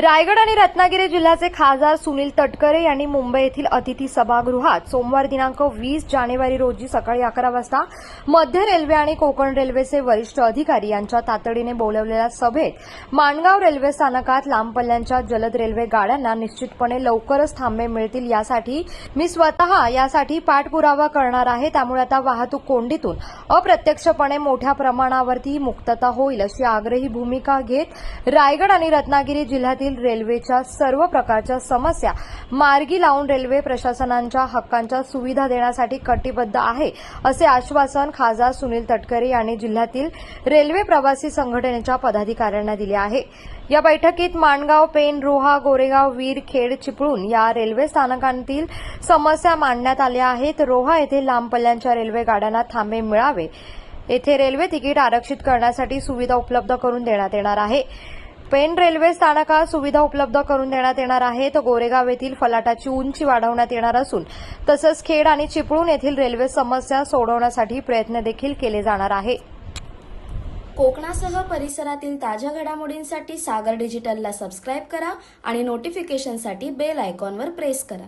रायगड आणि रत्नागिरी जिल्ह्याचे खासदार सुनील तटकरे यांनी मुंबई येथील अतिथी सभागृहात सोमवार दिनांक वीस जानेवारी रोजी सकाळी अकरा वाजता मध्य रेल्वे आणि कोकण रेल्वेचे वरिष्ठ अधिकारी यांच्या तातडीने बोलवलेल्या सभेत माणगाव रेल्वे स्थानकात लांब पल्ल्यांच्या जलद रेल्वे गाड्यांना निश्चितपणे लवकरच थांबे मिळतील यासाठी मी स्वतः यासाठी पाठपुरावा करणार आहे. त्यामुळे आता वाहतूक कोंडीतून अप्रत्यक्षपणे मोठ्या प्रमाणावरती मुक्तता होईल अशी आग्रही भूमिका घेत रायगड आणि रत्नागिरी जिल्ह्यातील रेल्वेच्या सर्व प्रकारच्या समस्या मार्गी लावून रेल्वे प्रशासनांच्या हक्कांच्या सुविधा देण्यासाठी कटिबद्ध आहे असे आश्वासन खासदार सुनील तटकरे यांनी जिल्ह्यातील रेल्वे प्रवासी संघटनेच्या पदाधिकाऱ्यांना दिले आहे. या बैठकीत माणगाव पेन रोहा गोरेगाव वीर खेड चिपळूण या रेल्वे स्थानकांतील समस्या मांडण्यात आल्या आहेत. रोहा येथे लांब पल्ल्यांच्या रेल्वे गाड्यांना थांबे मिळावे. येथे रेल्वे तिकीट आरक्षित करण्यासाठी सुविधा उपलब्ध करून देण्यात येणार आहे. पेन रेल्वे स्थानकात सुविधा उपलब्ध करून देण्यात येणार आहे तर गोरेगाव येथील फलाटाची उंची वाढवण्यात येणार असून तसंच खेड आणि चिपळूण येथील रेल्वे समस्या सोडवण्यासाठी प्रयत्न देखील केले जाणार आहे. कोकणासह परिसरातील ताज्या घडामोडींसाठी सागर डिजिटलला सबस्क्राईब करा आणि नोटिफिकेशनसाठी बेल आयकॉनवर प्रेस करा.